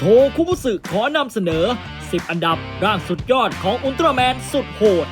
โทคุบุสึขอนำเสนอ 10 อันดับร่างสุดยอดของอุลตร้าแมนสุดโหด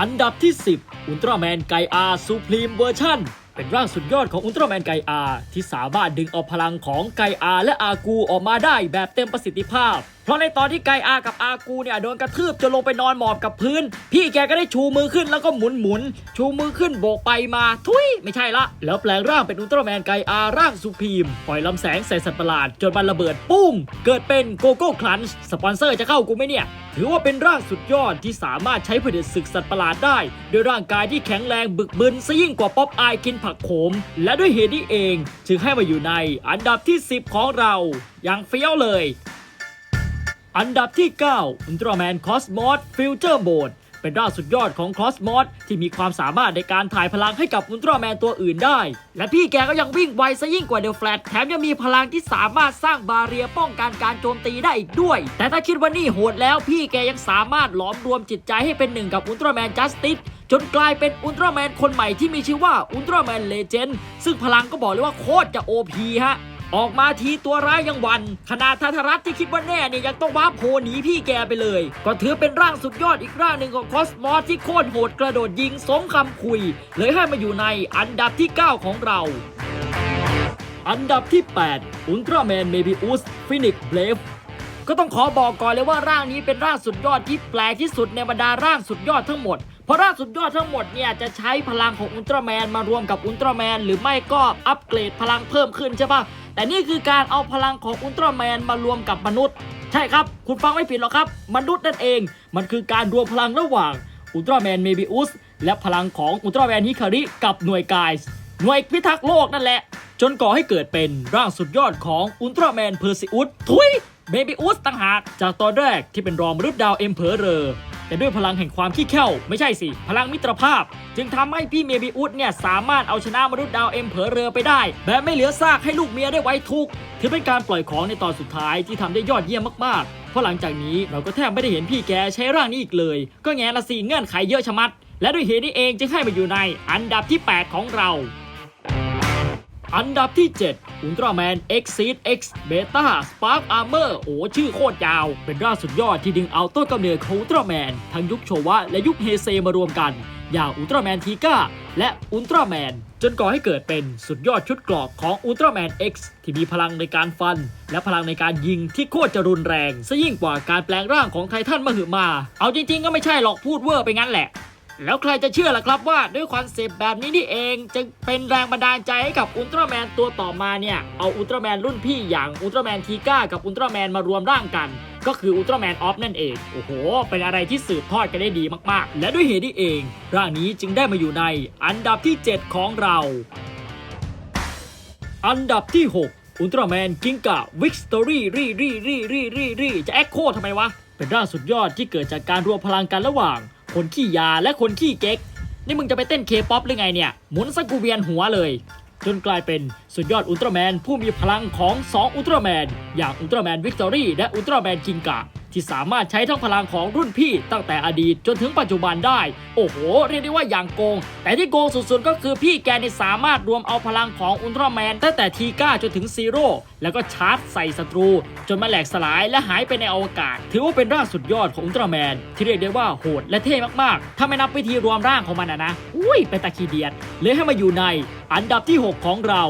อันดับที่ 10 อุลตร้าแมนไกอาซูพรีมเวอร์ชันเป็นร่างสุดยอดของอุลตร้าแมนไกอาที่สามารถดึงเอาพลังของไกอาและอากูออกมาได้แบบเต็มประสิทธิภาพ เพราะในตอนที่ไกอากับอากูเนี่ยโดนกระทืบจนลงไปนอนหมอบกับพื้น พี่แกก็ได้ชูมือขึ้นแล้วก็หมุนหมุนชูมือขึ้นโบกไปมาทุยไม่ใช่ละ แล้วแปลงร่างเป็นอุลตร้าแมนไกอาร่างสุพีมปล่อยลำแสงใส่สัตว์ประหลาดจนมันระเบิดปุ้ม เกิดเป็นโกโก้คลันช์สปอนเซอร์จะเข้ากูไหมเนี่ย ถือว่าเป็นร่างสุดยอดที่สามารถใช้ผลิตศึกสัตว์ประหลาดได้ด้วยร่างกายที่แข็งแรงบึกบึนซะยิ่งกว่าป๊อปอายกินผักโขม และด้วยเหตุนี้เอง จึงให้มาอยู่ในอันดับที่ 10 ของเราอย่างเฟี้ยวเลย อันดับที่9อุลตร้าแมนคอสมอสฟิวเจอร์โ e เป็นร่างสุดยอดของคอสมอสที่มีความสามารถในการถ่ายพลังให้กับอุลตร้าแมนตัวอื่นได้ และพี่แกก็ยังวิ่งไวซะยิ่งกว่าเดอะแฟลตแถมยังมีพลังที่สามารถสร้างบาเรียป้องกันการโจมตีได้อีกด้วย แต่ถ้าคิดว่านี่โหดแล้วพี่แกยังสามารถหลอมรวมจิตใจให้เป็นหนึ่งกับอุลตร้าแมนจัสติสจนกลายเป็นอุลตร้าแมนคนใหม่ที่มีชื่อว่าอุลตร้าแมนเลเจนด์ซึ่งพลังก็บอกเลยว่าโคตรจะ OP ฮะ ออกมาทีตัวร้ายยังวัน ขนาดทาทรัตที่คิดว่าแน่เนี่ยยังต้องว้าโผล่หนีพี่แกไปเลย ก็ถือเป็นร่างสุดยอดอีกร่างหนึ่งของคอสมอสที่โคตรโหดกระโดดยิงสมคำคุย เลยให้มาอยู่ในอันดับที่ 9 ของเรา อันดับที่ 8 อุลตร้าแมนเมบิอุสฟินิกเบลฟก็ต้องขอบอกก่อนเลยว่าร่างนี้เป็นร่างสุดยอดที่แปลกที่สุดในบรรดาร่างสุดยอดทั้งหมด เพราะร่างสุดยอดทั้งหมดเนี่ยจะใช้พลังของอุลตร้าแมนมารวมกับอุลตร้าแมนหรือไม่ก็อัปเกรดพลังเพิ่มขึ้นใช่ปะแต่นี่คือการเอาพลังของอุลตร้าแมนมารวมกับมนุษย์ ใช่ครับ คุณฟังไม่ผิดหรอกครับ มนุษย์นั่นเอง มันคือการรวมพลังระหว่างอุลตร้าแมนเมบิอุสและพลังของอุลตร้าแมนฮิคาริกับหน่วยกายหน่วยพิทักษ์โลกนั่นแหละ จนก่อให้เกิดเป็นร่างสุดยอดของอุลตร้าแมนเพอร์ซิอุสทุยเบบี้อุสต่างหาก จากตอนแรกที่เป็นรองมนุษย์ดาวเอ็มเพอเรอร์ แต่ด้วยพลังแห่งความขี้แข้วไม่ใช่สิ พลังมิตรภาพ จึงทำให้พี่เมบิอุสเนี่ยสามารถเอาชนะมนุษย์ดาวเอ็มเพอเรือไปได้ แบบไม่เหลือซากให้ลูกเมียได้ไว้ทุกข์ถือเป็นการปล่อยของในตอนสุดท้ายที่ทำได้ยอดเยี่ยมมากๆ เพราะหลังจากนี้เราก็แทบไม่ได้เห็นพี่แกใช้ร่างนี้อีกเลย ก็แง่ละสิเงื่อนไขเยอะชะมัด และด้วยเหตุนี้เองจึงให้มาอยู่ในอันดับที่ 8 ของเรา อันดับที่ 7 อุลตร้าแมน X Seed X Beta Spark Armor โอ้ชื่อโคตรยาว เป็นร่างสุดยอดที่ดึงเอาต้นกำเนิดของอุลตร้าแมน ทั้งยุคโชวะและยุคเฮเซมารวมกัน อย่างอุลตร้าแมนทีก้าและอุลตร้าแมน จนก่อให้เกิดเป็นสุดยอดชุดเกรอบของอุลตร้าแมน X ที่มีพลังในการฟัน และพลังในการยิงที่โคตรจะรุนแรงซะยิ่งกว่าการแปลงร่างของไททันมหึมา เอาจริงๆ ก็ไม่ใช่หรอกพูดเวอร์ไปงั้นแหละ แล้วใครจะเชื่อล่ะครับว่าด้วยคอนเซปต์แบบนี้นี่เองจะเป็นแรงบันดาลใจให้กับอุลตร้าแมนตัวต่อมาเนี่ย เอาอุลตร้าแมนรุ่นพี่อย่างอุลตร้าแมนทีก้ากับอุลตร้าแมนมารวมร่างกัน ก็คืออุลตร้าแมนออฟนั่นเอง โอ้โห เป็นอะไรที่สืบทอดกันได้ดีมากๆ และด้วยเหตุนี้เอง ร่างนี้จึงได้มาอยู่ในอันดับที่ 7 ของเรา อันดับที่ 6 อุลตร้าแมนกิงกะวิกสตอรี่รีรีรีรีรีรีจะแอคโคทำไมวะเป็นร่างสุดยอดที่เกิดจากการรวมพลังกันระหว่าง คนขี้ยาและคนขี้เก๊ก นี่มึงจะไปเต้นเคป๊อปหรือไงเนี่ย หมุนสกูเวียนหัวเลย จนกลายเป็นสุดยอดอุลตร้าแมนผู้มีพลังของ 2 อุลตร้าแมน อย่างอุลตร้าแมนวิกตอรี่และอุลตร้าแมนกิงกะ ที่สามารถใช้ทั้งพลังของรุ่นพี่ตั้งแต่อดีตจนถึงปัจจุบันได้ โอ้โห เรียกได้ว่าอย่างโกง แต่ที่โกงสุดๆ ก็คือพี่แกนี่สามารถรวมเอาพลังของอุลตร้าแมนตั้งแต่ทีก้าจนถึงซีโร่แล้วก็ชาร์จใส่ศัตรู จนมาแหลกสลายและหายไปในอวกาศ ถือว่าเป็นร่างสุดยอดของอุลตร้าแมน ที่เรียกได้ว่าโหดและเท่มากๆ ถ้าไม่นับวิธีรวมร่างของมันอะนะ อุ้ยเป็นตะคีเดียดเลยให้มาอยู่ในอันดับที่ 6 ของเรา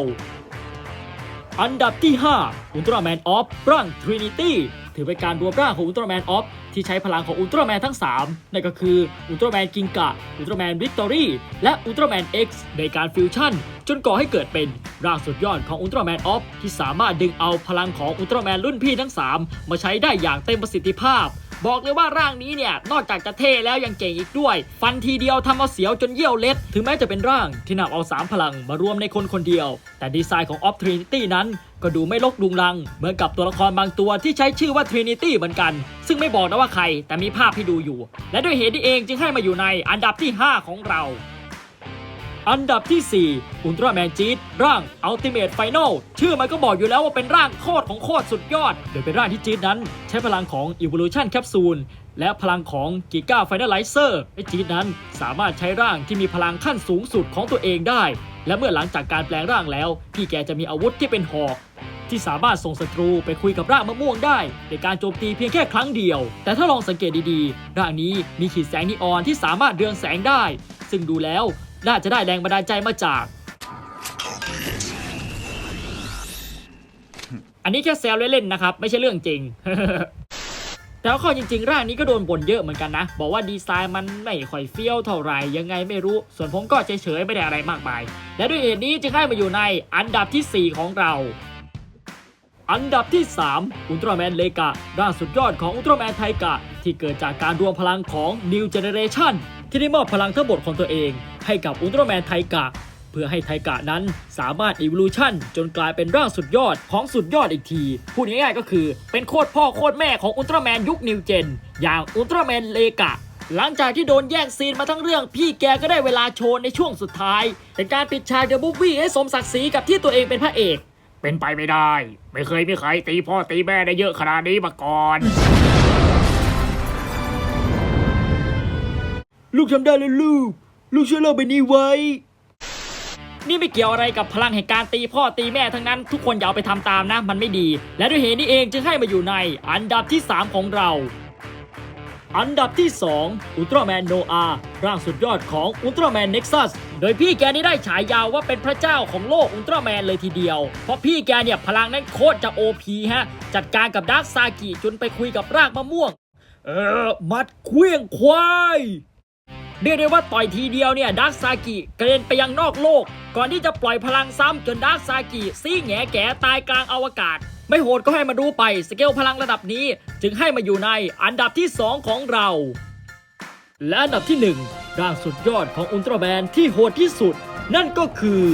อันดับที่ 5 อุลตร้าแมนออฟร่าง Trinity ถือเป็นการรวมร่างของอุลตร้าแมนออฟที่ใช้พลังของอุลตร้าแมนทั้ง 3 นั่นก็คืออุลตร้าแมนกิงกะ อุลตร้าแมนวิกตอรี่และอุลตร้าแมนเอ็กซ์ในการฟิวชั่น จนก่อให้เกิดเป็นร่างสุดยอดของอุลตร้าแมนออฟที่สามารถดึงเอาพลังของอุลตร้าแมนรุ่นพี่ทั้ง 3 มาใช้ได้อย่างเต็มประสิทธิภาพ บอกเลยว่าร่างนี้เนี่ยนอกจากจะเท่แล้วยังเก่งอีกด้วย ฟันทีเดียวทำเอาเสียวจนเยี่ยวเล็ด ถึงแม้จะเป็นร่างที่นำเอา3พลังมารวมในคนคนเดียว แต่ดีไซน์ของออฟทรินิตี้นั้น ก็ดูไม่ลกดุงลัง เหมือนกับตัวละครบางตัวที่ใช้ชื่อว่าทรินิตี้เหมือนกัน ซึ่งไม่บอกนะว่าใครแต่มีภาพให้ดูอยู่ และด้วยเหตุนี้เองจึงให้มาอยู่ในอันดับที่ 5 ของเรา อันดับที่ 4 อุลตร้าแมนจีดร่าง Ultimate Final ชื่อมันก็บอกอยู่แล้วว่าเป็นร่างโคตรของโคตรสุดยอด โดยเป็นร่างที่จีดนั้น ใช้พลังของ Evolution Capsule และพลังของ Giga Finalizer ไอจีดนั้นสามารถใช้ร่างที่มีพลังขั้นสูงสุดของตัวเองได้ และเมื่อหลังจากการแปลงร่างแล้ว พี่แกจะมีอาวุธที่เป็นหอกที่สามารถส่งศัตรูไปคุยกับร่ากมะม่วงได้ ในการโจมตีเพียงแค่ครั้งเดียว แต่ถ้าลองสังเกตดีๆ ร่างนี้มีขีดแสงนีออนที่สามารถเรืองแสงได้ ซึ่งดูแล้ว น่าจะได้แรงบันดาลใจมาจาก อันนี้แค่แซวเล่นๆนะครับ ไม่ใช่เรื่องจริง แต่ว่าข้อจริงๆ ร่างนี้ก็โดนบ่นเยอะเหมือนกันนะ บอกว่าดีไซน์มันไม่ค่อยเฟี้ยวเท่าไหร่ยังไงไม่รู้ ส่วนผมก็เฉยๆ ไม่ได้อะไรมากมาย และด้วยเหตุนี้จึงให้มาอยู่ในอันดับทีสี่ 4 ของเราอันดับที่ 3 อุลตร้าแมนเลกะร่างสุดยอดของอุลตร้าแมนไทกะ ที่เกิดจากการรวมพลังของ New Generation ที่ได้มอบพลังทั้งหมดของตัวเอง ให้กับอุลตร้าแมนไทกะ เพื่อให้ไทกะนั้นสามารถ evolution จนกลายเป็นร่างสุดยอดของสุดยอดอีกที พูดง่ายๆก็คือเป็นโคตรพ่อโคตรแม่ของอุลตร้าแมนยุคนิวเจน อย่างอุลตร้าแมนเลกะหลังจากที่โดนแย่งซีนมาทั้งเรื่อง พี่แกก็ได้เวลาโชว์ในช่วงสุดท้าย เป็นการปิดฉากเดอะบุ๊วี่ให้สมศักดิ์ศรีกับที่ตัวเองเป็นพระเอก เป็นไปไม่ได้ ไม่เคยมีใครตีพ่อตีแม่ได้เยอะขนาดนี้มาก่อน ลูกทำได้แล้วลูก ลูกช่วยเล่าไปนี้ไว้ นี่ไม่เกี่ยวอะไรกับพลังแห่งการตีพ่อตีแม่ทั้งนั้น ทุกคนอย่าเอาไปทำตามนะ มันไม่ดี และด้วยเหตุนี้เองจึงให้มาอยู่ในอันดับที่ 3 ของเรา อันดับที่ 2 อุลตร้าแมนโนอาร่างสุดยอดของอุลตร้าแมนเน็กซัสโดยพี่แกนี่ได้ฉายาว่าเป็นพระเจ้าของโลกอุลตร้าแมนเลยทีเดียว เพราะพี่แกเนี่ยพลังนั้นโคตรจะโอพีฮะ จัดการกับดาร์คซากิจนไปคุยกับรากมะม่วง เออมัดเคลี้ยงควาย เรียกได้ว่าต่อยทีเดียวเนี่ยดาร์คซากิกระเด็นไปยังนอกโลก ก่อนที่จะปล่อยพลังซ้ำจนดาร์คซากิซี่แงแกตายกลางอวกาศ ไม่โหดก็ให้มาดูไปสเกลพลังระดับนี้ จึงให้มาอยู่ในอันดับที่ 2 ของเรา และอันดับที่ 1 ร่างสุดยอดของอุลตร้าแมนที่โหดที่สุด นั่นก็คือ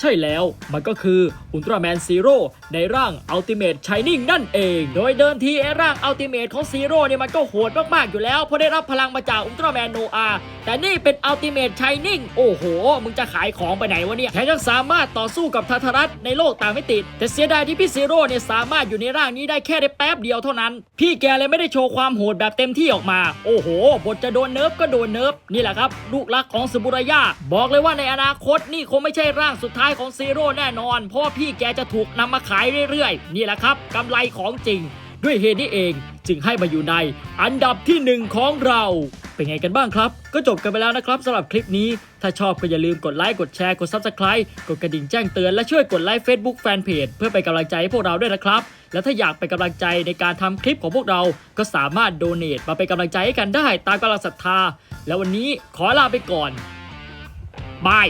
ใช่แล้วมันก็คืออุลตร้าแมนซีโร่ในร่างอัลติเม e ช h นิ่งนั่นเอง โดยเดิมทีไอ้ร่างอัลติเม e ของซีโร่เนี่ยมันก็โหดมากๆอยู่แล้ว เพราะได้รับพลังมาจากอุลตร้าแมนโนอาแต่นี่เป็นอัลติเม e ช h นิ่งโอ้โห มึงจะขายของไปไหนวะเนี่ยแถมยังสามารถต่อสู้กับทาทารัสในโลกต่างมิติแต่เสียดายที่พี่ซีโร่เนี่ยสามารถอยู่ในร่างนี้ได้แค่ได้แป๊บเดียวเท่านั้น พี่แกเลยไม่ได้โชว์ความโหดแบบเต็มที่ออกมา โอ้โห บทจะโดนเนิร์ฟก็โดนเนิร์ฟนี่แหละครับลูกรักของสบุรายาบอกเลยว่าในอนาคตนี่คงไม่ใช่ร่างสุดท้ายของซีโร่แน่นอน เพราะพี่แกจะถูกนำมาขายเรื่อยๆ นี่แหละครับกำไรของจริง ด้วยเหตุนี้เองจึงให้มาอยู่ในอันดับที่หนึ่งของเรา เป็นไงกันบ้างครับ ก็จบกันไปแล้วนะครับสำหรับคลิปนี้ ถ้าชอบก็อย่าลืมกดไลค์กดแชร์กด Subscribe กดกระดิ่งแจ้งเตือนและช่วยกดไลค์ Facebook Fanpage เพื่อเป็นกำลังใจให้พวกเราด้วยนะครับ และถ้าอยากเป็นกำลังใจในการทำคลิปของพวกเรา ก็สามารถโดเน a มาเป็นกำลังใจให้กันได้ตามกำลังศรัทธา แล้ววันนี้ขอลาไปก่อนบาย